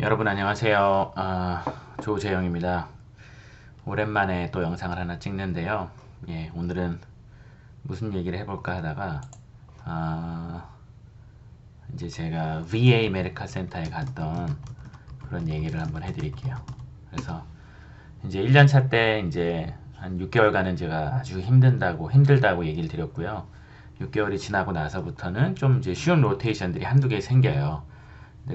여러분 안녕하세요. 아, 조재영입니다. 오랜만에 또 영상을 하나 찍는데요. 예, 오늘은 무슨 얘기를 해볼까 하다가 아, 이제 제가 VA 메디카 센터에 갔던 그런 얘기를 한번 해드릴게요. 그래서 이제 1년차 때 이제 한 6개월간은 제가 아주 힘든다고 힘들다고 얘기를 드렸고요. 6개월이 지나고 나서부터는 좀 이제 쉬운 로테이션들이 한두 개 생겨요.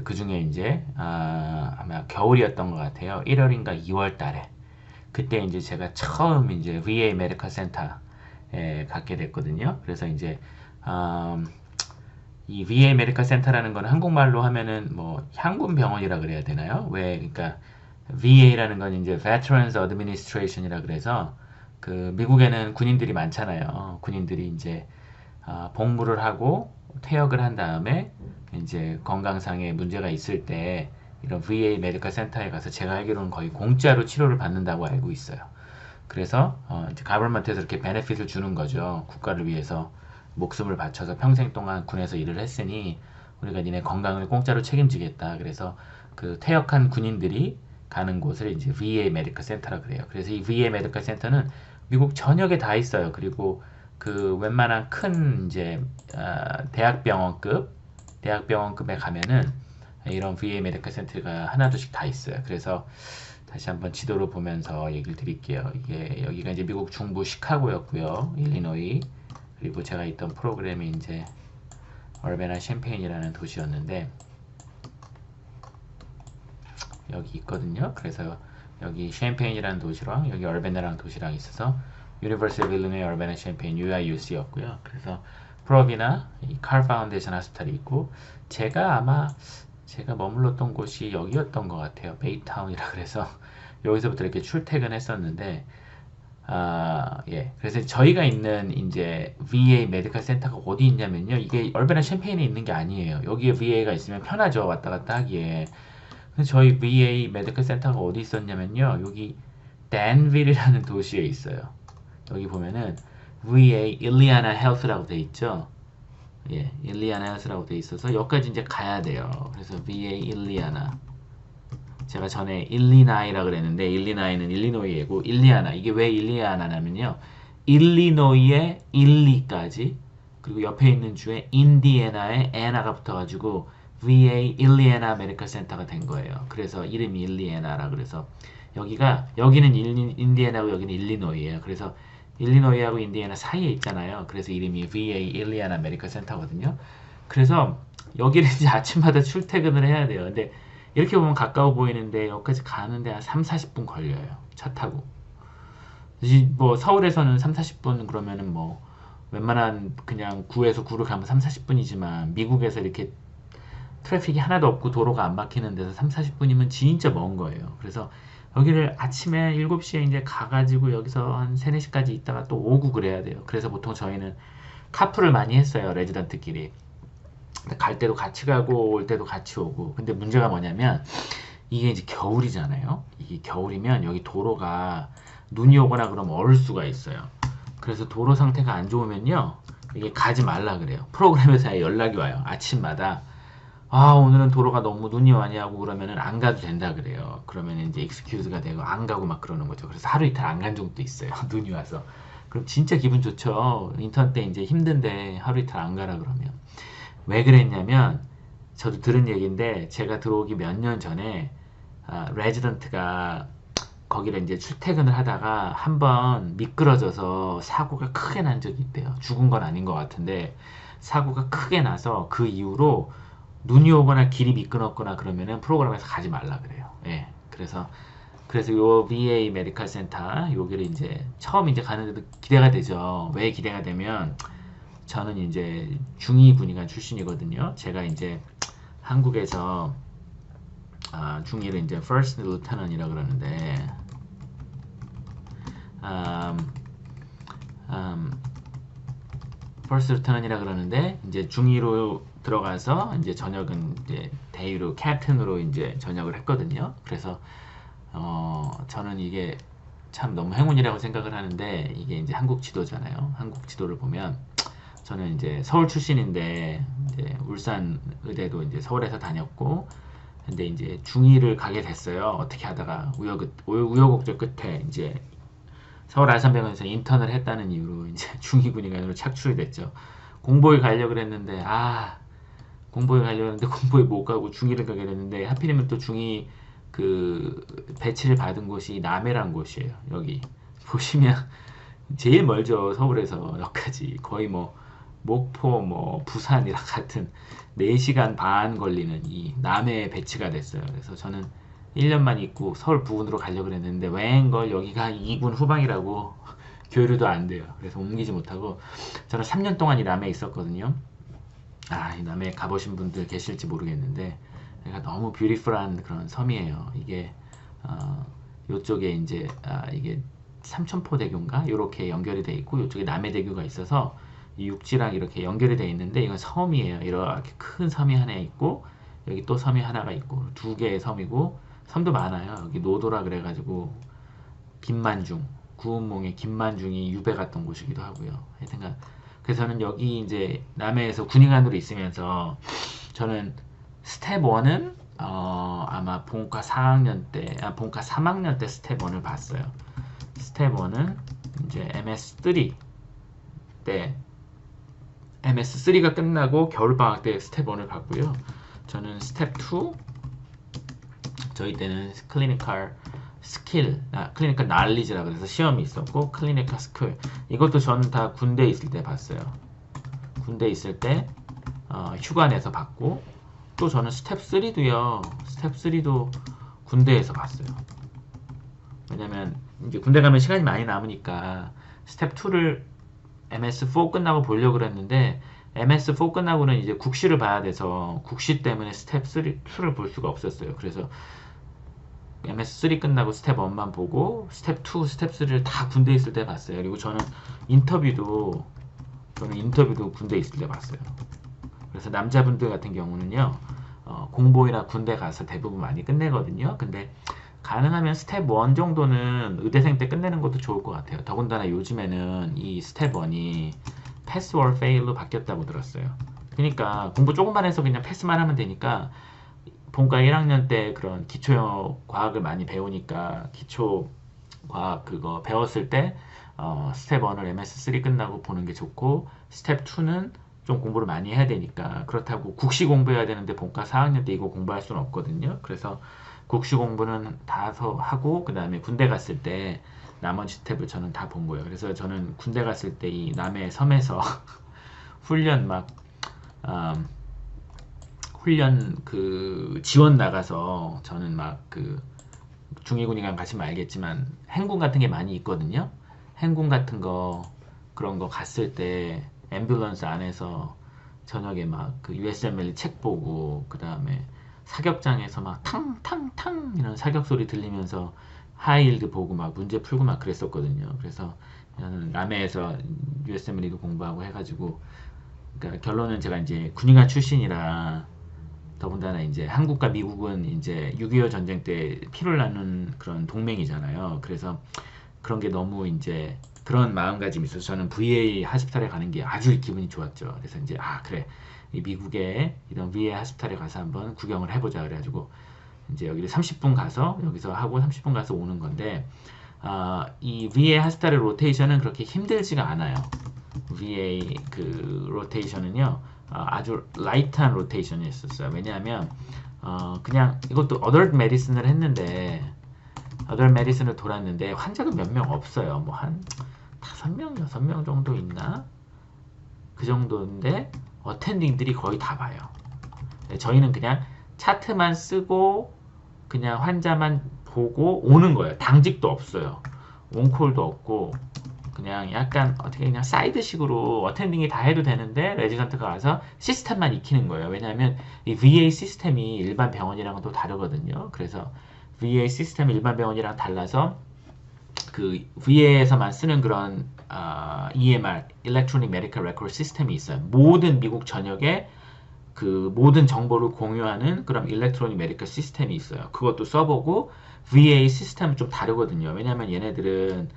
그 중에 이제 아, 아마 겨울이었던 것 같아요. 1월인가 2월 달에 그때 이제 제가 처음 이제 VA 메디컬 센터에 갔게 됐거든요. 그래서 이제 음, 이 VA 메디컬 센터라는 건 한국말로 하면은 뭐 향군 병원이라 그래야 되나요? 왜 그러니까 VA라는 건 이제 Veterans Administration이라 그래서 그 미국에는 군인들이 많잖아요. 군인들이 이제 아, 복무를 하고 퇴역을 한 다음에 이제 건강상의 문제가 있을 때 이런 VA 메디컬 센터에 가서 제가 알기로는 거의 공짜로 치료를 받는다고 알고 있어요. 그래서 어 이제 가버먼트에서 이렇게 베네핏을 주는 거죠. 국가를 위해서 목숨을 바쳐서 평생 동안 군에서 일을 했으니 우리가 니네 건강을 공짜로 책임지겠다. 그래서 그 퇴역한 군인들이 가는 곳을 이제 VA 메디컬 센터라 그래요. 그래서 이 VA 메디컬 센터는 미국 전역에 다 있어요. 그리고 그 웬만한 큰 이제 어 대학병원급 대학병원급에 가면은 이런 VA 메디컬 센터가 하나둘씩 다 있어요. 그래서 다시 한번 지도를 보면서 얘기를 드릴게요. 이게 여기가 이제 미국 중부 시카고였고요. 일리노이. 그리고 제가 있던 프로그램이 이제 얼베나 캠페인이라는 도시였는데 여기 있거든요. 그래서 여기 캠페인이라는 도시랑 여기 얼베나라는 도시랑 있어서 유니버시티 오브 일리노이 얼베나 캠페인 UIUC였고요. 그래서 프로비나 이칼 파운데이션 하스피탈이 있고 제가 아마 제가 머물렀던 곳이 여기였던 것 같아요. 베이타운이라 그래서 여기서부터 이렇게 출퇴근했었는데 아, 예. 그래서 저희가 있는 이제 VA 메디컬 센터가 어디 있냐면요. 이게 얼베나 캠페인에 있는 게 아니에요. 여기에 VA가 있으면 편하죠. 왔다 갔다 하기에. 근데 저희 VA 메디컬 센터가 어디 있었냐면요. 여기 댄빌이라는 도시에 있어요. 여기 보면은 VA 일리아나 헬스라고 돼 있죠. 예, 일리아나 헬스라고 돼 있어서 여기까지 이제 가야 돼요. 그래서 VA 일리아나. 제가 전에 일리나이라 그랬는데 일리나이는 일리노이고 일리아나 이게 왜 일리아나냐면요. 일리노이의 일리까지 그리고 옆에 있는 주에 인디애나에 애나가 붙어가지고 VA 일리애나 메디컬 센터가 된 거예요. 그래서 이름이 일리애나라 그래서 여기가 여기는 일리, 인디애나고 여기는 일리노이예요. 그래서 일리노이하고 인디애나 사이에 있잖아요. 그래서 이름이 VA 일리아나 메디컬 센터거든요. 그래서 여기를 이제 아침마다 출퇴근을 해야 돼요. 근데 이렇게 보면 가까워 보이는데 여기까지 가는데 한 3, 40분 걸려요. 차 타고. 뭐 서울에서는 3, 40분 그러면은 뭐 웬만한 그냥 구에서 구를 가면 3, 40분이지만 미국에서 이렇게 트래픽이 하나도 없고 도로가 안 막히는 데서 3, 40분이면 진짜 먼 거예요. 그래서 여기를 아침에 7시에 이제 가가지고 여기서 한 3, 4시까지 있다가 또 오고 그래야 돼요. 그래서 보통 저희는 카풀을 많이 했어요. 레지던트끼리. 갈 때도 같이 가고 올 때도 같이 오고. 근데 문제가 뭐냐면 이게 이제 겨울이잖아요. 이게 겨울이면 여기 도로가 눈이 오거나 그러면 얼을 수가 있어요. 그래서 도로 상태가 안 좋으면요. 이게 가지 말라 그래요. 프로그램에서 연락이 와요. 아침마다. 아 오늘은 도로가 너무 눈이 많이 하고 그러면은 안 가도 된다 그래요. 그러면 이제 익스큐즈가 되고 안 가고 막 그러는 거죠. 그래서 하루 이틀 안 간 적도 있어요. 눈이 와서. 그럼 진짜 기분 좋죠. 인턴 때 이제 힘든데 하루 이틀 안 가라 그러면. 왜 그랬냐면 저도 들은 얘기인데 제가 들어오기 몇 년 전에 아, 레지던트가 거기를 이제 출퇴근을 하다가 한번 미끄러져서 사고가 크게 난 적이 있대요. 죽은 건 아닌 것 같은데 사고가 크게 나서 그 이후로 눈이 오거나 길이 미끄럽거나 그러면은 프로그램에서 가지 말라 그래요. 예. 그래서 그래서 요 VA 메디컬 센터 여기를 이제 처음 이제 가는데도 기대가 되죠. 왜 기대가 되면 저는 이제 중위 군의관 출신이거든요. 제가 이제 한국에서 아, 중위를 이제 First Lieutenant이라 그러는데 음, 음, First Lieutenant이라 그러는데 이제 중위로 들어가서 이제 전역은 이제 대위로 캡틴으로 이제 전역을 했거든요. 그래서 어 저는 이게 참 너무 행운이라고 생각을 하는데 이게 이제 한국 지도잖아요. 한국 지도를 보면 저는 이제 서울 출신인데 이제 울산 의대도 이제 서울에서 다녔고 근데 이제 중2를 가게 됐어요. 어떻게 하다가 우여곡, 우여곡절 끝에 이제 서울 아산병원에서 인턴을 했다는 이유로 이제 중2 군의관으로 착출이 됐죠. 공보에 가려고 그랬는데 아 공보에 가려고 했는데 공보에 못 가고 중2를 가게 됐는데 하필이면 또 중2 그 배치를 받은 곳이 남해란 곳이에요. 여기 보시면 제일 멀죠 서울에서 여기까지 거의 뭐 목포 뭐 부산이랑 같은 4시간 반 걸리는 이 남해에 배치가 됐어요. 그래서 저는 1년만 있고 서울 부근으로 가려고 그랬는데 웬걸 여기가 2군 후방이라고 교류도 안 돼요. 그래서 옮기지 못하고 저는 3년 동안 이 남해에 있었거든요. 아, 이 남해에 가보신 분들 계실지 모르겠는데 얘가 너무 뷰티풀한 그런 섬이에요. 이게 어, 요쪽에 이제 아, 이게 삼천포대교인가 이렇게 연결이 돼 있고 이쪽에 남해대교가 있어서 이 육지랑 이렇게 연결이 돼 있는데 이건 섬이에요. 이렇게 큰 섬이 하나 있고 여기 또 섬이 하나가 있고 두 개의 섬이고 섬도 많아요. 여기 노도라 그래가지고 김만중 구운몽의 김만중이 유배 갔던 곳이기도 하고요. 하여튼간 그래서 저는 여기 이제 남해에서 군의관으로 있으면서 저는 스텝 1은 어, 아마 본과 4학년 때, 아, 본과 3학년 때 스텝 1을 봤어요. 스텝 1은 이제 MS3 때 MS3가 끝나고 겨울방학 때 스텝 1을 봤고요. 저는 스텝 2 저희 때는 클리니컬 스킬, 아, 클리니컬 날리지라 그래서 시험이 있었고 클리니컬 스킬 이것도 저는 다 군대에 있을 때 봤어요. 군대에 있을 때 어, 휴가 내서 봤고 또 저는 스텝 3도요. 스텝 3도 군대에서 봤어요. 왜냐면 이제 군대 가면 시간이 많이 남으니까 스텝 2를 MS4 끝나고 보려고 그랬는데 MS4 끝나고는 이제 국시를 봐야 돼서 국시 때문에 스텝 3, 2를 볼 수가 없었어요. 그래서 MS3 끝나고 스텝 1만 보고 스텝 2, 스텝 3를 다 군대 있을 때 봤어요. 그리고 저는 인터뷰도 저는 인터뷰도 군대 있을 때 봤어요. 그래서 남자분들 같은 경우는요. 어, 공보이나 군대 가서 대부분 많이 끝내거든요. 근데 가능하면 스텝 1 정도는 의대생 때 끝내는 것도 좋을 것 같아요. 더군다나 요즘에는 이 스텝 1이 패스 월 페일로 바뀌었다고 들었어요. 그러니까 공부 조금만 해서 그냥 패스만 하면 되니까 본과 1학년 때 그런 기초 과학을 많이 배우니까 기초 과학 그거 배웠을 때 어, 스텝 1을 MS3 끝나고 보는 게 좋고 스텝 2는 좀 공부를 많이 해야 되니까 그렇다고 국시 공부해야 되는데 본과 4학년 때 이거 공부할 수는 없거든요. 그래서 국시 공부는 다서 하고 그 다음에 군대 갔을 때 나머지 스텝을 저는 다 본 거예요. 그래서 저는 군대 갔을 때 이 남해 섬에서 훈련 막 음, 훈련 그 지원 나가서 저는 막 그 중위군이랑 가시면 알겠지만 행군 같은 게 많이 있거든요. 행군 같은 거 그런 거 갔을 때 앰뷸런스 안에서 저녁에 막 그 USML 책 보고 그 다음에 사격장에서 막 탕탕탕 이런 사격 소리 들리면서 하이일드 보고 막 문제 풀고 막 그랬었거든요. 그래서 저는 남해에서 USML도 공부하고 해가지고 그러니까 결론은 제가 이제 군의관 출신이라 더군다나 이제 한국과 미국은 이제 6.25 전쟁 때 피를 나눈 그런 동맹이잖아요. 그래서 그런 게 너무 이제 그런 마음가짐이 있어서 저는 VA 하스피탈에 가는 게 아주 기분이 좋았죠. 그래서 이제 아 그래 이 미국에 이런 VA 하스피탈에 가서 한번 구경을 해보자 그래가지고 이제 여기를 30분 가서 여기서 하고 30분 가서 오는 건데 어, 이 VA 하스피탈의 로테이션은 그렇게 힘들지가 않아요. VA 그 로테이션은요 어, 아주 라이트한 로테이션이었어요. 왜냐하면 어, 그냥 이것도 어덜트 메디슨을 했는데 어덜트 메디슨을 돌았는데 환자가 몇 명 없어요. 뭐 한 다섯 명, 여섯 명 정도 있나? 그 정도인데 어텐딩들이 거의 다 봐요. 네, 저희는 그냥 차트만 쓰고 그냥 환자만 보고 오는 거예요. 당직도 없어요. 온콜도 없고 그냥 약간 어떻게 그냥 사이드식으로 어텐딩이 다 해도 되는데 레지던트가 와서 시스템만 익히는 거예요. 왜냐하면 이 VA 시스템이 일반 병원이랑은 또 다르거든요. 그래서 VA 시스템 일반 병원이랑 달라서 그 VA에서만 쓰는 그런 어, EMR, Electronic Medical Record 시스템이 있어요. 모든 미국 전역에 그 모든 정보를 공유하는 그런 일렉트로닉 메디컬 시스템이 있어요. 그것도 써보고 VA 시스템은 좀 다르거든요. 왜냐하면 얘네들은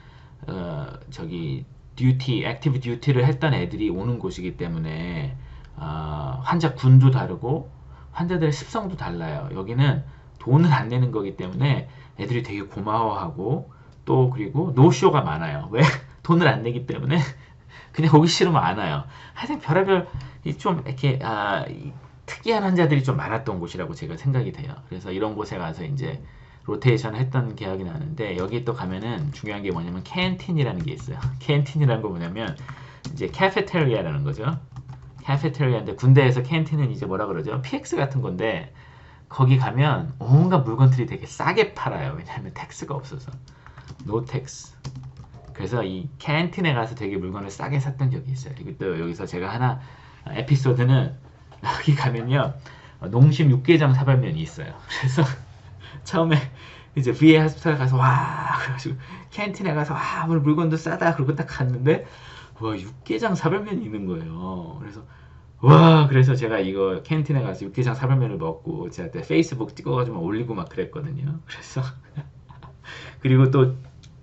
어, 저기 듀티, 액티브 듀티를 했던 애들이 오는 곳이기 때문에 어, 환자 군도 다르고 환자들의 습성도 달라요. 여기는 돈을 안 내는 거기 때문에 애들이 되게 고마워하고 또 그리고 노쇼가 많아요. 왜? 돈을 안 내기 때문에 그냥 오기 싫으면 안 와요. 하여튼 별의별 좀 이렇게 아, 특이한 환자들이 좀 많았던 곳이라고 제가 생각이 돼요. 그래서 이런 곳에 가서 이제 로테이션을 했던 기억이 나는데 여기 또 가면은 중요한 게 뭐냐면 캔틴이라는 게 있어요. 캔틴이라는 거 뭐냐면 이제 카페테리아라는 거죠. 카페테리아인데 군대에서 캔틴은 이제 뭐라 그러죠? PX 같은 건데 거기 가면 온갖 물건들이 되게 싸게 팔아요. 왜냐하면 텍스가 없어서 노 텍스. 그래서 이 캔틴에 가서 되게 물건을 싸게 샀던 적이 있어요. 그리고 또 여기서 제가 하나 에피소드는 여기 가면요 농심 육개장 사발면이 있어요. 그래서 처음에 이제 VA 하스피탈 가서 와 그래가지고 캔틴에 가서 와 오늘 물건도 싸다 그러고 딱 갔는데 와 육개장 사발면이 있는 거예요. 그래서 와 그래서 제가 이거 캔틴에 가서 육개장 사발면을 먹고 제가 그때 페이스북 찍어가지고 막 올리고 막 그랬거든요. 그래서 그리고 또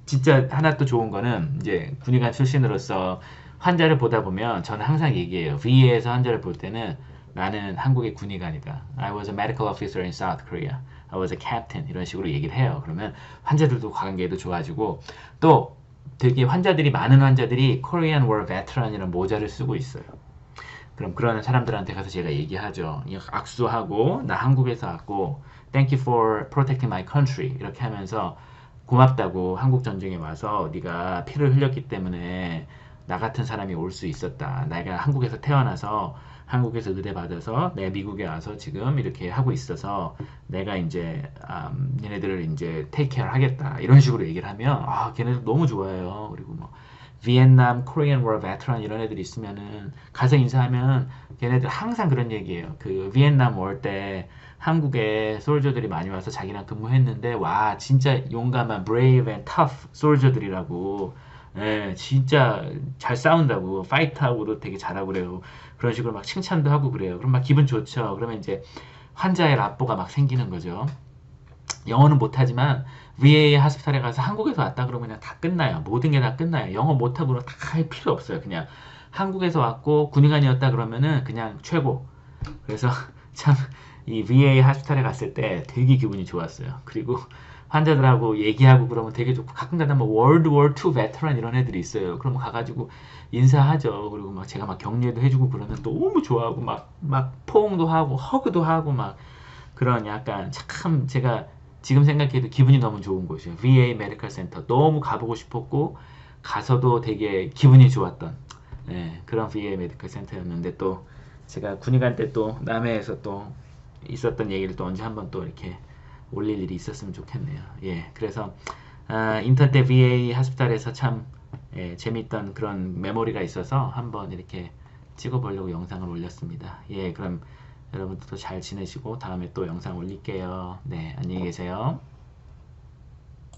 진짜 하나 또 좋은 거는 이제 군의관 출신으로서 환자를 보다 보면 저는 항상 얘기해요. VA에서 환자를 볼 때는 나는 한국의 군의관이다. I was a medical officer in South Korea. I was a captain. 이런 식으로 얘기를 해요. 그러면 환자들도 관계도 좋아지고 또 되게 환자들이 많은 환자들이 Korean War Veteran이라는 모자를 쓰고 있어요. 그럼 그런 사람들한테 가서 제가 얘기하죠. 악수하고 나 한국에서 왔고 Thank you for protecting my country 이렇게 하면서 고맙다고 한국 전쟁에 와서 네가 피를 흘렸기 때문에 나 같은 사람이 올 수 있었다. 내가 한국에서 태어나서 한국에서 의대 받아서 내 미국에 와서 지금 이렇게 하고 있어서 내가 이제 음, 얘네들을 이제 테이크케어 하겠다. 이런 식으로 얘기를 하면 아 걔네들 너무 좋아해요. 그리고 뭐 비엔남, 코리안 워 베트란 이런 애들이 있으면은 가서 인사하면 걔네들 항상 그런 얘기예요. 그 비엔남 월 때 한국에 솔저들이 많이 와서 자기랑 근무했는데 와 진짜 용감한 brave and tough 솔저들이라고 예, 진짜 잘 싸운다고 파이트하고도 되게 잘하고 그래요. 그런 식으로 막 칭찬도 하고 그래요. 그럼 막 기분 좋죠. 그러면 이제 환자의 라뽀가 막 생기는 거죠. 영어는 못하지만 VA 하스피탈에 가서 한국에서 왔다 그러면 그냥 다 끝나요. 모든 게 다 끝나요. 영어 못하고 다할 필요 없어요. 그냥 한국에서 왔고 군의관이었다 그러면은 그냥 최고. 그래서 참 이 VA 하스피탈에 갔을 때 되게 기분이 좋았어요. 그리고 환자들하고 얘기하고 그러면 되게 좋고 가끔 가다 뭐 월드 월2 베테랑 이런 애들이 있어요. 그러면 가가지고 인사하죠. 그리고 막 제가 막 격려도 해주고 그러면 너무 좋아하고 막 막 포옹도 하고 허그도 하고 막 그런 약간 참 제가 지금 생각해도 기분이 너무 좋은 곳이에요. VA 메디컬 센터 너무 가보고 싶었고 가서도 되게 기분이 좋았던 네, 그런 VA 메디컬 센터였는데 또 제가 군의관 때 또 남해에서 또 있었던 얘기를 또 언제 한번 또 이렇게 올릴 일이 있었으면 좋겠네요. 예, 그래서 아, 인턴 때 VA 하스피탈에서 참 예, 재밌던 그런 메모리가 있어서 한번 이렇게 찍어보려고 영상을 올렸습니다. 예, 그럼 여러분들도 잘 지내시고 다음에 또 영상 올릴게요. 네, 안녕히 계세요.